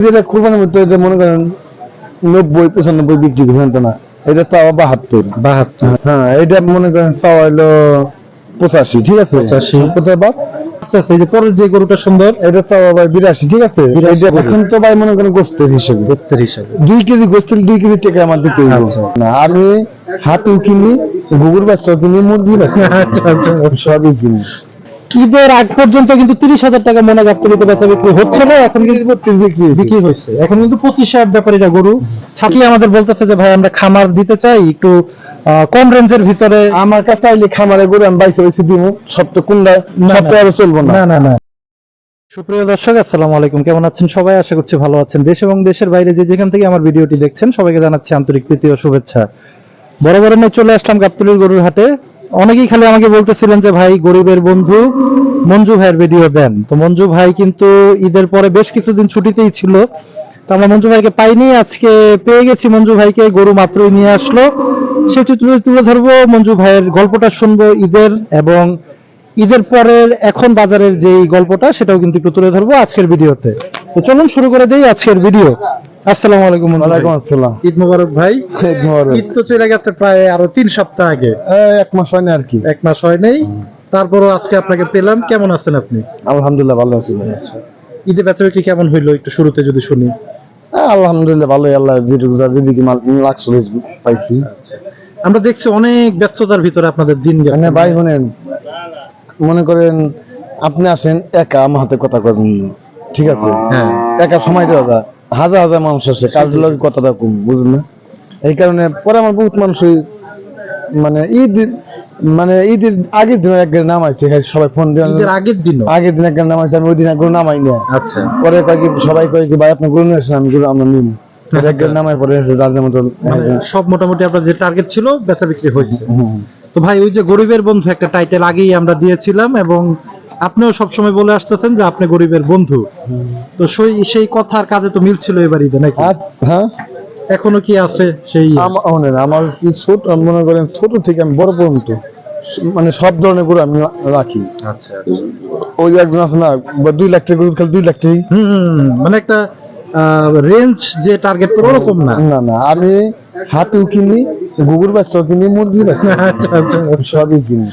যেটা কোরবানির মধ্যে এটা মনে করেন নব্বই পঁচানব্বই বিক্রি করছেন না এটা চাওয়া বাহাত্তর। বাহাত্তর। হ্যাঁ এটা মনে করেন চাওয়া হলো পঁচাশি ঠিক আছে? পঁচাশি। কোথায় বাদ। আচ্ছা যে পরের যে গরুটা সুন্দর। এটা চাওয়া ভাই বিরাশি ঠিক আছে। এখন তো ভাই মনে করেন গোস্তের হিসেবে। গোস্তের হিসাবে। দুই কেজি গোস্তের দুই কেজি টাকা আমার দিতে আচ্ছা। না আমি হাতিও কিনি গুগুর বাচ্চাও কিনি মুরগি বাচ্চা আচ্ছা, সবই কিনি। ঈদের আগ পর্যন্ত কিন্তু তিরিশ হাজার টাকা মনে গাবতলিতে বেচা বিক্রি হচ্ছে না এখন কিন্তু বত্রিশ বিক্রি বিক্রি হয়েছে এখন কিন্তু পঁচিশ হাজার ব্যাপারীরা গরু। ছাপিয়ে আমাদের বলতেছে যে ভাই আমরা খামার দিতে চাই একটু কম রেঞ্জের ভিতরে। আমার কাছে আইলে খামারে গরু আমি বাইসে দিব কোনটা না, সপ্তাহ না। আরও চলবো না। না না না। সুপ্রিয় দর্শক আসসালামু আলাইকুম। কেমন আছেন সবাই? আশা করছি ভালো আছেন। দেশ এবং দেশের বাইরে যে যেখান থেকে আমার ভিডিওটি দেখছেন সবাইকে জানাচ্ছি আন্তরিক প্রীতি ও শুভেচ্ছা। বড় বড় নিয়ে চলে আসলাম গাবতলির গরুর হাটে। অনেকেই খালি আমাকে বলতেছিলেন যে, ভাই, গরিবের বন্ধু মঞ্জু ভাইয়ের ভিডিও দেন। তো মঞ্জু ভাই কিন্তু ঈদের পরে বেশ কিছুদিন ছুটিতেই ছিল। তো আমরা মঞ্জু ভাইকে পাইনি, আজকে পেয়ে গেছি। মঞ্জু ভাইকে গরু মাত্রই নিয়ে আসলো। সে চিত্র তুলে ধরবো, মঞ্জু ভাইয়ের গল্পটা শুনব ঈদের এবং ঈদের পরের এখন বাজারের যে গল্পটা, সেটাও কিন্তু একটু তুলে ধরবো আজকের ভিডিওতে। তো চলুন শুরু করে দেই আজকের ভিডিও। আসসালামু আলাইকুম ওয়ালাইকুম আসসালাম। ঈদ মোবারক ভাই। ঈদ মোবারক। ঈদ তো চলে গেছে প্রায় আরও তিন সপ্তাহ আগে। এক মাস হয়নি আর কি। এক মাস হয় নেই তারপরও আজকে আপনাকে পেলাম। কেমন আছেন আপনি? আলহামদুলিল্লাহ ভালো আছি ঈদে বেচা বিক্রি কেমন হইল? একটু শুরুতে যদি শুনি। আলহামদুলিল্লাহ ভালোই। আল্লাহ যেটুকু যা যেদিকে মাল লাগছে পাইছি। আমরা দেখছি অনেক ব্যস্ততার ভিতরে আপনাদের দিন গেছে। মানে ভাই শুনেন মনে করেন আপনি আসেন একা আমার হাতে কথা কবেন ঠিক আছে? হ্যাঁ। একা সময় দেওয়া যায়। হাজার হাজার মানুষ আছে কার কথাটা কম বুঝলেন না এই কারণে পরে আমার বহুত মানুষই মানে ঈদ মানে ঈদের আগের দিন এক গাড়ি নামাইছে এখানে সবাই ফোন দিয়ে আগের দিনও? আগের দিন এক গাড়ি নামাইছে আমি ওই দিন এক গরু নামাই না আচ্ছা। পরে কয় কি সবাই কয় কি ভাই আপনি গরু নিয়ে আসেন আমি গরু আমরা নিব। পরে এক গাড়ি নামাই পরে যার মতো মানে সব মোটামুটি আপনার যে টার্গেট ছিল বেচা বিক্রি হয়েছে। তো ভাই ওই যে গরিবের বন্ধু একটা টাইটেল আগেই আমরা দিয়েছিলাম এবং আপনিও সবসময় বলে আসতেছেন যে আপনি গরিবের বন্ধু। তো সেই সেই কথার কাজে তো মিলছিল এবার ঈদে নাকি? হ্যাঁ? এখনও কি আছে সেই আমার আমার কি ছোট মনে করেন ছোট থেকে আমি বড় পর্যন্ত মানে সব ধরনের গরু আমি রাখি। আচ্ছা ওই যে একজন আছে না দুই লাখ টাকা গরু খেলে দুই লাখ টাকা মানে একটা রেঞ্জ যে টার্গেট করে ওরকম না। না না আমি হাতিও কিনি গুগুর বাচ্চাও কিনি মুরগি বাচ্চা আচ্ছা, আচ্ছা। সবই কিনি।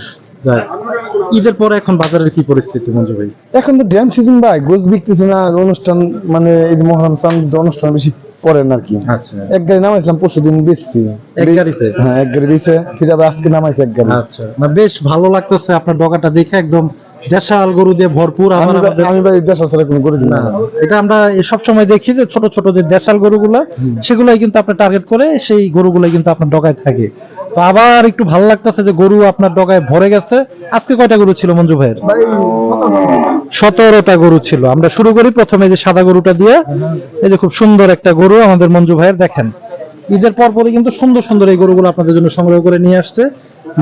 ঈদের পরে এখন বাজারের কি পরিস্থিতি মঞ্জু ভাই? এখন তো ড্যাম সিজন ভাই গোছ বিকতেছে না অনুষ্ঠান মানে এই যে মহরম চাঁদ অনুষ্ঠান বেশি পড়েন আর কি। আচ্ছা। এক গাড়ি নামাইছিলাম পরশু দিন বেচছি। এক গাড়িতে? হ্যাঁ এক গাড়ি বেচে ফিরে আবার আজকে নামাইছে এক গাড়ি। আচ্ছা। না বেশ ভালো লাগতেছে আপনার ডগাটা দেখে একদম দেশাল গরু দিয়ে ভরপুর আমি ভাই- আমাদের- আমি ভাই দেশ আসলে কোনো গরু না এটা আমরা সব সময় দেখি যে ছোট ছোট যে দেশাল গরুগুলা সেগুলাই কিন্তু আপনার টার্গেট করে সেই গরুগুলাই কিন্তু আপনার ডগায় থাকে। তো আবার একটু ভালো লাগতেছে যে গরু আপনার ডগায় ভরে গেছে। আজকে কয়টা গরু ছিল মঞ্জু ভাইয়ের? ভাই সতেরোটা গরু ছিল। আমরা শুরু করি প্রথমে যে সাদা গরুটা দিয়ে। এই যে খুব সুন্দর একটা গরু আমাদের মঞ্জু ভাইয়ের দেখেন। ঈদের পর পরই কিন্তু সুন্দর সুন্দর এই গরুগুলো আপনাদের জন্য সংগ্রহ করে নিয়ে আসছে।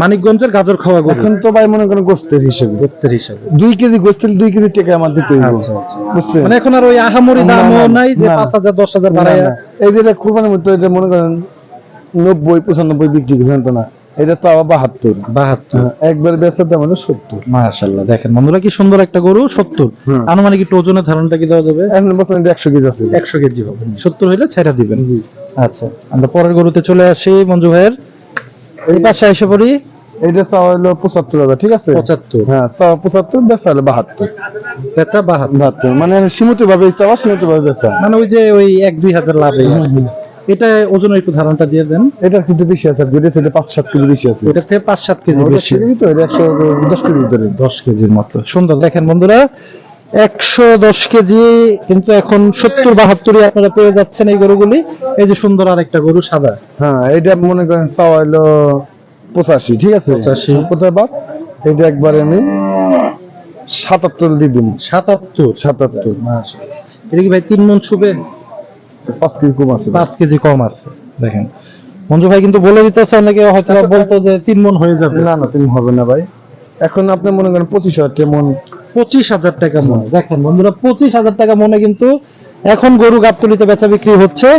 মানিকগঞ্জের গাজর খাওয়া গরু। এখন তো ভাই মনে করেন গোস্তের হিসেবে। গোস্তের হিসাবে। দুই কেজি গোস্তের দুই কেজি টাকা আমার দিতে হইব। আচ্ছা, আচ্ছা। বুঝছেন? মানে এখন আর ওই আহামরি দামও নাই যে। পাঁচ হাজার দশ হাজার বাড়ায় এই যে এটা কোরবানির এটা মনে করেন নব্বই পঁচানব্বই বিক্রি করছেন তো না এটা চাওয়া বাহাত্তর। বাহাত্তর। হ্যাঁ, একবার বেচার দাম হলো সত্তর। মাশাল্লাহ দেখেন বন্ধুরা কি সুন্দর একটা গরু সত্তর। আনুমানিক একটু ওজনের ধারণটা কি দেওয়া যাবে? এখন বর্তমানে একশো কেজি আছে। একশো কেজি হবে। সত্তর হইলে ছেড়া দিবেন। আচ্ছা আমরা পরের গরুতে চলে আসি মঞ্জু ভাইয়ের। এই পাশে এসে পড়ি। এটা চাওয়া হলো পঁচাত্তর হাজার ঠিক আছে? পঁচাত্তর। হ্যাঁ চাওয়া পঁচাত্তর বেচা হলো বাহাত্তর। বেচা বাহাত্তর। মানে সীমিত ভাবে চাওয়া সীমিত ভাবে বেচা। মানে ওই যে ওই এক দুই হাজার লাভ। এটা ওজনের একটু ধারণটা দিয়ে দেন। এটা কিন্তু বেশি আছে দুইটা ছেলে পাঁচ সাত কেজি বেশি আছে। থেকে পাঁচ সাত কেজি বেশি। তো এটা একশো দশ কেজি ধরে। দশ কেজির মতো। সুন্দর। দেখেন বন্ধুরা একশো দশ কেজি কিন্তু এখন সত্তর বাহাত্তরই আপনারা পেয়ে যাচ্ছেন এই গরুগুলি। এই যে সুন্দর আর একটা গরু সাদা। হ্যাঁ এটা মনে করেন চাওয়া হলো পঁচাশি ঠিক আছে? 85 কোথায় বাদ এটা একবারে আমি সাতাত্তর দিয়ে দিন সাতাত্তর। সাতাত্তর। এটা কি ভাই তিন মন ছুবে পাঁচ কেজি কম আছে পাঁচ কেজি কম আছে দেখেন। মঞ্জু ভাই কিন্তু বলে দিতেছে অনেকে হয়তো বলতো যে তিন মন হয়ে যাবে। না না তিন হবে না ভাই। এখন আপনি মনে করেন পঁচিশ হাজার মন। পঁচিশ হাজার টাকা মনে। দেখেন বন্ধুরা পঁচিশ হাজার টাকা মনে কিন্তু এখন গরু গাবতলিতে বেচা বিক্রি হচ্ছে।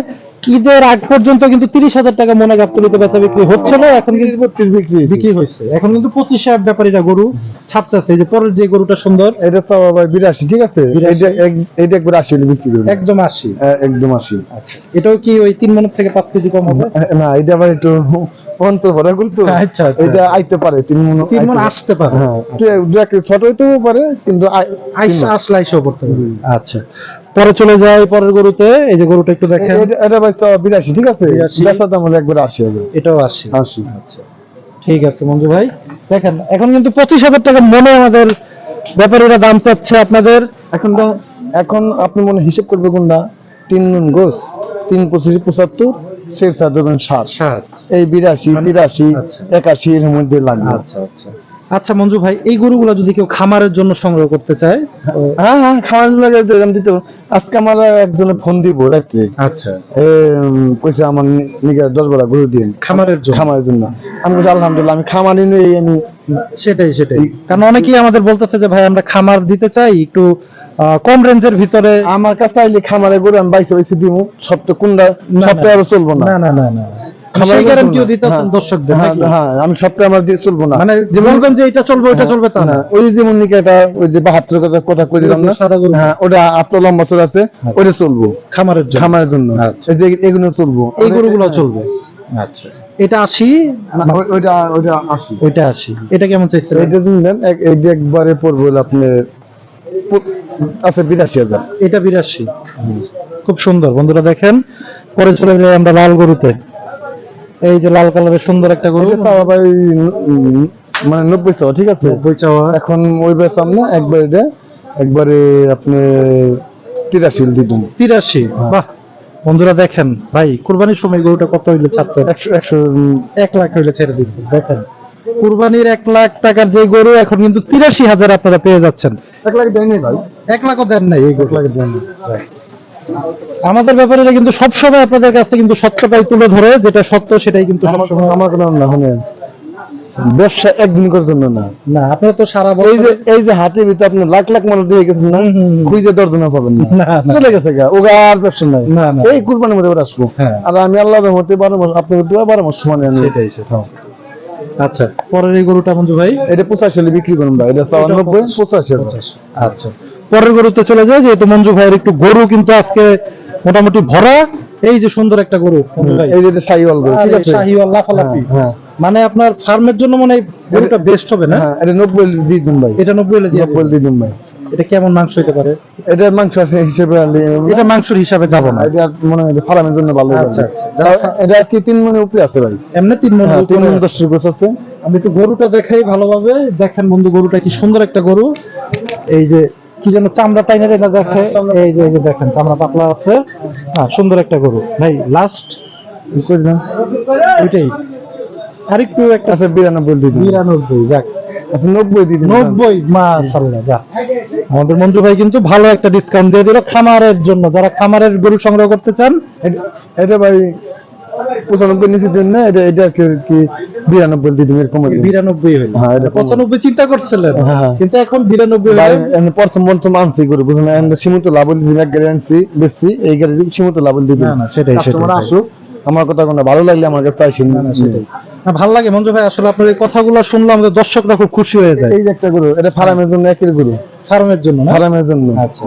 ঈদের আগ পর্যন্ত কিন্তু তিরিশ হাজার টাকা মনে গাবতলিতে বেচা বিক্রি হচ্ছিল এখন কিন্তু বত্রিশ বিক্রি। বিক্রি হয়েছে। এখন কিন্তু পঁচিশ হাজার ব্যাপারীরা গরু ছাপতেছে। যে পরের যে গরুটা সুন্দর এটা চাওয়া ভাই বিরাশি ঠিক আছে? 82 এটা একবার আশি হলে বিক্রি করবে। একদম আশি। একদম আশি। আচ্ছা এটাও কি ওই তিন মনের থেকে পাঁচ কেজি কম হবে? না এটা আবার একটু অন্তর ভরা কিন্তু আচ্ছা, আচ্ছা। এটা আইতে পারে তিন মন তিন মন আসতে পারে। হ্যাঁ দু- দু এক ছোট হইতেও পারে কিন্তু আই- আইসা মণ। আসলে আইসাও করতে পারে। আচ্ছা। পরে চলে যায় পরের গরুতে। এই যে গরুটা একটু দেখেন। এটা- ভাই বিরাশি ঠিক আছে? 82 বেচা দাম হলে একবার আশি হবে। এটাও আসি আশি। আচ্ছা। ঠিক আছে মঞ্জু ভাই। দেখেন এখন কিন্তু পঁচিশ হাজার টাকা মনে আমাদের ব্যাপারীরা দাম চাচ্ছে আপনাদের। এখন তো এখন আপনি মনে হিসেব করবে কোনটা? তিন মন গোস তিন পঁচিশ পঁচাত্তর শের সাত ষাট। ষাট। এই বিরাশি তিরাশি আচ্ছা। একাশি এর মধ্যে লাগবে। আচ্ছা আচ্ছা। আচ্ছা মঞ্জু ভাই এই গরুগুলো যদি কেউ খামারের জন্য সংগ্রহ করতে চায় হ্যাঁ হ্যাঁ দিলাম দিতে আজকে আমার একজনে ফোন দিব আচ্ছা। কইছে আমার নিকে দশ গরু দিন খামারের জন্য? খামারের জন্য। আমি বলছি আলহামদুলিল্লাহ আমি খামারি নই আমি সেটাই সেটাই। কারণ অনেকেই আমাদের বলতেছে যে ভাই আমরা খামার দিতে চাই একটু কম রেঞ্জের ভিতরে আমার কাছে আইলে খামারে গরু আমি বাইসে বাইসে দিব সব তো কোনটা না, সপ্তাহে আরও চলবো না না না না। গ্যারান্টিও। দিতেছেন হ্যাঁ, দর্শকদের হ্যাঁ, হ্যাঁ আমি সপ্তাহে আমার দিয়ে চলবো না। মানে যে বলবেন যে এটা চলবে ওইটা চলবে তা না। ওই যেমন এটা ওই যে বাহাত্তর কথা কথা কই দিলাম না। হ্যাঁ ওটা আপনার লম্বা চল আছে ওটা চলবো। খামারের জন্য। খামারের জন্য। আচ্ছা। এই যে এগুলো চলবো। এই গরুগুলো চলবে। আচ্ছা। এটা ওইটা ওইটা ওইটা এটা কেমন এইটা একবারে পড়ব আপনার আছে বিরাশি হাজার। এটা বিরাশি। খুব সুন্দর। বন্ধুরা দেখেন পরে চলে যাই আমরা লাল গরুতে। এই যে লাল কালারের সুন্দর একটা গরু। চাওয়া ভাই মানে নব্বই চাওয়া ঠিক আছে? নব্বই চাওয়া। এখন ওই বেসাম না একবার এটা একবারে আপনি তিরাশি দিবেন তিরাশি বাহ! বন্ধুরা দেখেন ভাই কুরবানির সময় গরুটা কত হইলে ছাড়তে? একশো একশো এক লাখ হইলে ছেড়ে দিন দেখেন। কুরবানির এক লাখ টাকার যে গরু এখন কিন্তু তিরাশি হাজার আপনারা পেয়ে যাচ্ছেন। এক লাখ দেয়নি ভাই। এক লাখও দেন নাই এই গরু। এক লাখ দেয়নি আমাদের ব্যাপারে কিন্তু সবসময় আপনাদের কাছে কিন্তু সত্যটাই তুলে ধরে যেটা সত্য সেটাই কিন্তু সবসময় আমার কোনো না শুনেন। ব্যবসা একদিন করার জন্য না। না আপনারা তো সারা এই যে এই যে হাটের ভিতরে আপনি লাখ লাখ মানুষ দিয়ে গেছেন না। খুঁজে দর্জনা পাবেন না। চলে গেছে গা ওগা আর ব্যবসা নাই। এই কুরবানির মধ্যে আসব। হ্যাঁ। আর আমি আল্লাহ রহমতে বারো মাস আপনি দু বারো মাস সমানে আমি। সেটাই আচ্ছা পরের এই গরুটা মঞ্জু ভাই? এটা পঁচাশি বিক্রি করুন ভাই এটা পঁচাশি। আচ্ছা। পরের গরুতে চলে যায় যেহেতু মঞ্জু ভাইয়ের একটু গরু কিন্তু আজকে মোটামুটি ভরা। এই যে সুন্দর একটা গরু এই যে শাহিওয়াল গরু ঠিক আছে? শাহিওয়াল লাফালাফি। হ্যাঁ, হ্যাঁ। মানে আপনার ফার্মের জন্য মানে গরুটা বেস্ট হবে না? হ্যাঁ এটা নব্বই দিয়ে দিন ভাই। এটা নব্বই হলে দিয়ে নব্বই দিবেন। দিয়ে দিন ভাই। এটা কেমন মাংস হতে পারে? এটা মাংস আছে হিসেবে এটা মাংসের হিসাবে যাব না। এটা মনে হয় ফার্মের জন্য ভালো আচ্ছা, হবে আচ্ছা। এটা কি তিন মনে উপরে আছে ভাই? এমনি তিন মন হ্যাঁ তিন মনে দশ গোছ আছে। আমি তো গরুটা দেখাই ভালোভাবে। দেখেন বন্ধু গরুটা কি সুন্দর একটা গরু। এই যে কি যেন চামড়া টাইনের এটা দেখে এই যে এই যে দেখেন চামড়া পাতলা আছে। হ্যাঁ সুন্দর একটা গরু। ভাই লাস্ট করে দিন ওইটাই আরেকটু একটা আচ্ছা বিরানব্বই দিয়ে দিন। বিরানব্বই যাক। আচ্ছা নব্বই দিয়ে দিন। নব্বই মাশাল্লাহ যা। আমাদের মঞ্জু ভাই কিন্তু ভালো একটা ডিসকাউন্ট দিয়ে দিল খামারের জন্য। যারা খামারের গরু সংগ্রহ করতে চান এটা- ভাই পঁচানব্বই নিচে দিন না এটা এটা কি বিরানব্বই এরকম হইল। হ্যাঁ, এটা কম। পঁচানব্বই চিন্তা করছিলেন? হ্যাঁ। কিন্তু এখন বিরানব্বই প্রথম প্রথম আনছি করে বুঝলেন? সীমিত লাভ দিন এক গাড়ি আনছি বেশি এই গাড়ি সীমিত লাভ না, সেটাই। আসুক আমার কথা কোনো ভালো লাগলে আমার কাছে না, সেটাই। না, লাগে মঞ্জু ভাই আসলে আপনার এই কথাগুলো শুনলে আমাদের দর্শকরা খুব খুশি হয়ে যায়। এই যে একটা গরু এটা ফার্মের জন্য একের গরু। ফার্মের জন্য না? ফার্মের জন্য। আচ্ছা।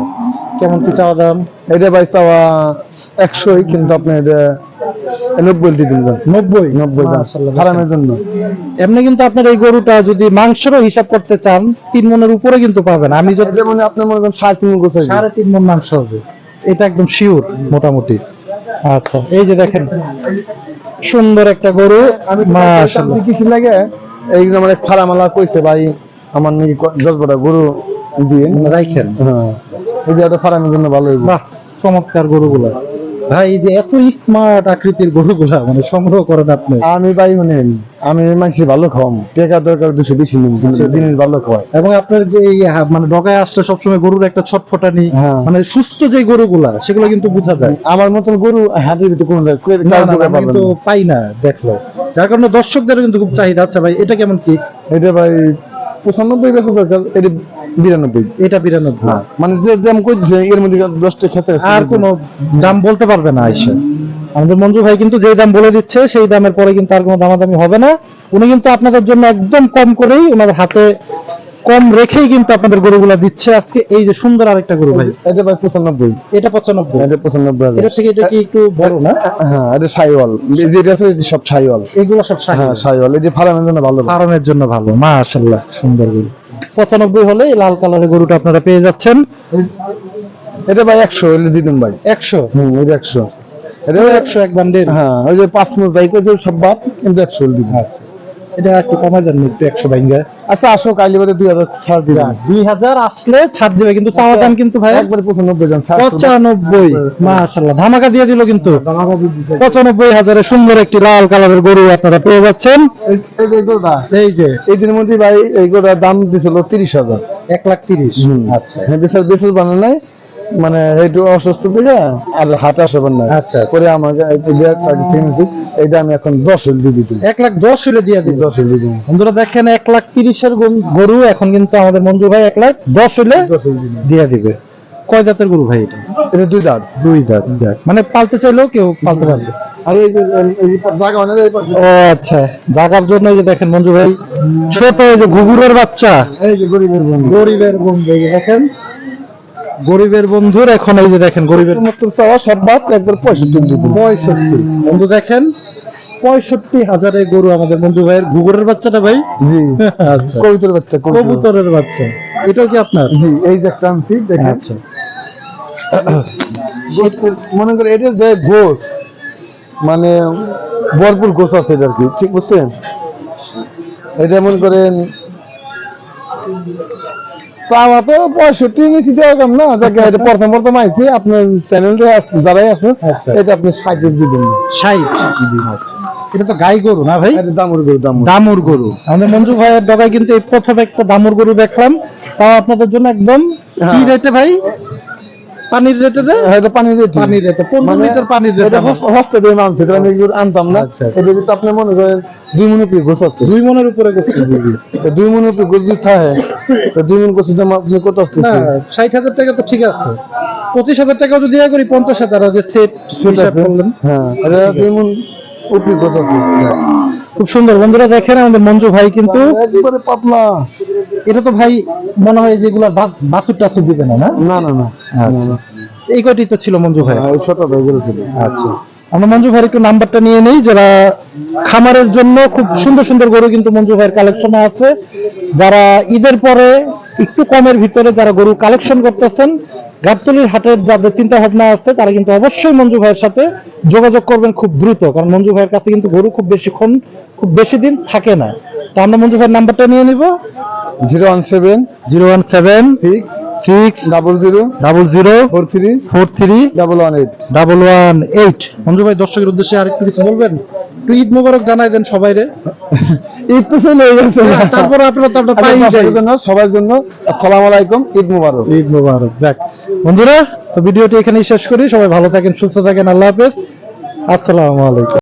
কেমন কি চাওয়া দাম? এটা ভাই চাওয়া একশোই কিন্তু আপনি এটা নব্বই দিয়ে নব্বই নব্বই মাশাআল্লাহ, জন্য। এমনি কিন্তু আপনার এই গরুটা যদি মাংসেরও হিসাব করতে চান তিন মনের উপরে কিন্তু পাবেন। আমি যদি মানে আপনার মনে করেন সাড়ে তিন গোছ সাড়ে তিন মন মাংস হবে। এটা একদম শিওর মোটামুটি। আচ্ছা এই যে দেখেন সুন্দর একটা গরু। মাশাআল্লাহ। কিছু লাগে এই আমার এক ফারামালা কইছে ভাই আমার নাকি দশ গরু দিয়ে। রাইখেন। হ্যাঁ। এই যে একটা ফার্মের জন্য ভালো বাহ চমৎকার গরুগুলা। ভাই যে এত স্মার্ট আকৃতির গরুগুলা মানে সংগ্রহ করেন আপনি? আমি ভাই শুনেন আমি মানুষের ভালো খাওয়াম। টেকা দরকার দুশো বেশি কিন্তু জিনিস ভালো এবং আপনার যে এই মানে ডগায় আসলে সবসময় গরুর একটা ছটফটানি হ্যাঁ। মানে সুস্থ যে গরুগুলা সেগুলো কিন্তু বোঝা যায়। আমার মতন গরু হাটের ভিতরে কোনো। পাই না দেখল। যার কারণে দর্শকদের কিন্তু খুব চাহিদা আচ্ছা ভাই। এটা কেমন কি? এটা ভাই পঁচানব্বই বেশি দরকার। এটা বিরানব্বই। এটা বিরানব্বই। হ্যাঁ মানে যে দাম কইছে এর মধ্যে দশটা আর কোনো দাম বলতে পারবে না আইসা। আমাদের মঞ্জু ভাই কিন্তু যেই দাম বলে দিচ্ছে সেই দামের পরে কিন্তু আর কোনো দামাদামি হবে না। উনি কিন্তু আপনাদের জন্য একদম কম করেই ওনাদের হাতে কম রেখেই কিন্তু আপনাদের গরুগুলা দিচ্ছে। আজকে এই যে সুন্দর আরেকটা গরু ভাই। এটা ভাই পঁচানব্বই। এটা পঁচানব্বই। এটা পঁচানব্বই হাজার। এটা থেকে এটা কি একটু বড় না? হ্যাঁ এটা সাইওয়াল। যেটা আছে সব সাইওয়াল। এগুলো সব হ্যাঁ সাইওয়াল। এই যে ফার্মের জন্য ভালো। ফার্মের জন্য ভালো। মাশাআল্লাহ সুন্দর গরু। পঁচানব্বই হলে লাল কালারের গরুটা আপনারা পেয়ে যাচ্ছেন। এটা ভাই একশো দিন দিতাম ভাই। একশো? হম এটা একশো। এটা একশো এক বান্ডেল হ্যাঁ ওই যে পাঁচ করছে সব বাদ কিন্তু একশো দিতাম এটা একটু কমে যান একটু একশো আচ্ছা আসো কাইলে দুই হাজার ছাড় দিলাম দুই হাজার আসলে ছাড় দিবে কিন্তু দাম কিন্তু ভাই একবারে পঁচানব্বই জন পঁচানব্বই মাশাল্লাহ ধামাকা দিয়ে দিল কিন্তু। পঁচানব্বই হাজারে সুন্দর একটি লাল কালারের গরু আপনারা পেয়ে যাচ্ছেন। এই- এই যে এই দিনের মধ্যে ভাই এইগুলোর দাম দিছিল তিরিশ হাজার। এক লাখ তিরিশ। আচ্ছা। হ্যাঁ বেসার বেসার বানানো নাই। মানে একটু অসুস্থ থেকে আর হাতে আসবার না। আচ্ছা। পরে আমাকে একটু দেয়া তাকে চিনেছি এইটা আমি এখন দশ হল দিয়ে দিতে এক লাখ দশ হলে দিয়ে দিবে। দশ হল দিয়ে বন্ধুরা দেখেন এক লাখ তিরিশের গরু- এখন কিন্তু আমাদের মঞ্জু ভাই এক লাখ দশ হলে দিয়ে দিবে। কয় জাতের গরু ভাই এটা? এটা দুই দাঁত দুই দাঁত যাক। মানে পালতে চাইলেও কেউ পালতে পারবে। আর এই যে জায়গা। ও আচ্ছা। জাগার জন্য এই যে দেখেন মঞ্জু ভাই ছোট এই যে ঘুঘুরের বাচ্চা। এই যে গরিবের বন্ধু। গরিবের বন্ধু দেখেন। গরিবের বন্ধুর এখন এই যে দেখেন গরিবের সমস্ত চাওয়া সব বাদ একবার পঁয়ষট্টি। পঁয়ষট্টি। বন্ধু দেখেন পঁয়ষট্টি হাজারে গরু আমাদের বন্ধু ভাইয়ের ঘুঘুরের বাচ্চাটা ভাই? জি। আচ্ছা। কবিতার বাচ্চা কবুতরের বাচ্চা। এটাও কি আপনার? জি এই যে একটা আনছি দেখেন। আচ্ছা। মনে করে এটা যে গোস মানে ভরপুর গোস আছে এটা আর কি ঠিক বুঝছেন? এটা মনে করেন চাওয়া তো পঁয়ষট্টি নিচে দেওয়া কম না যাকে এটা প্রথম প্রথম আইছি আপনার চ্যানেল যারাই আসবেন আচ্ছা। এটা আপনি ষাটের দিবেন ষাট? এটা তো গাই গরু না ভাই? দামুর গরু দামুর। গরু। আমাদের মঞ্জু ভাইয়ের ডগায় কিন্তু এই প্রথম একটা দামুর গরু দেখলাম তাও আপনাদের জন্য একদম কি হ্যাঁ। রেটে ভাই? পানির রেটে রে? হ্যাঁ, পানির রেট পানির রেটে পনেরো লিটার পানির রেটে হস্তে দিয়ে মানছে আমি আনতাম না। আচ্ছা, আচ্ছা। এটা কিন্তু আপনি মনে করেন দুই মনে আছে। দুই মনের উপরে তো দুই মনে যদি থাকে তো দুই মন দাম আপনি কত না আসতেছে ষাট হাজার টাকা তো ঠিক আছে। পঁচিশ হাজার যদি করি পঞ্চাশ হাজার যে সেট সেট আছে। হ্যাঁ দুই মন উপরি আছে। খুব সুন্দর। বন্ধুরা দেখেন আমাদের মঞ্জু ভাই কিন্তু একবারে পাতলা। এটা তো ভাই মনে হয় যেগুলো বাছুর টাছুর দিবে না না? না না না। আচ্ছা। এই কয়টি তো ছিল মঞ্জু ভাই? হ্যাঁ, ওই ছোট ভাই করেছিল আচ্ছা। আমরা মঞ্জু ভাইয়ের একটু নাম্বারটা নিয়ে নেই, যারা খামারের জন্য খুব সুন্দর সুন্দর গরু কিন্তু মঞ্জু ভাইয়ের কালেকশনে আছে। যারা ঈদের পরে একটু কমের ভিতরে যারা গরু কালেকশন করতেছেন, গাবতলির হাটের যাদের চিন্তা ভাবনা আছে, তারা কিন্তু অবশ্যই মঞ্জু ভাইয়ের সাথে যোগাযোগ করবেন খুব দ্রুত। কারণ মঞ্জু ভাইয়ের কাছে কিন্তু গরু খুব বেশিক্ষণ, খুব বেশি দিন থাকে না। তো আমরা মঞ্জু ভাইয়ের নাম্বারটা নিয়ে নিব। Zero one seven zero one seven six six double zero double zero four three four three double one eight. Double one eight. Manju ভাই দর্শকের উদ্দেশ্যে আরেকটু কিছু বলবেন? একটু ঈদ মোবারক জানাই দেন সবাই রে। ঈদ তো চলে গেছে। তারপরে আপনারা তো পাই আচ্ছা, সবার জন্য সবার জন্য আসসালামু আলাইকুম ঈদ মুবারক। ঈদ মোবারক যাক। বন্ধুরা তো ভিডিওটি এখানেই শেষ করি। সবাই ভালো থাকেন সুস্থ থাকেন আল্লাহ হাফেজ। আসসালামু আলাইকুম।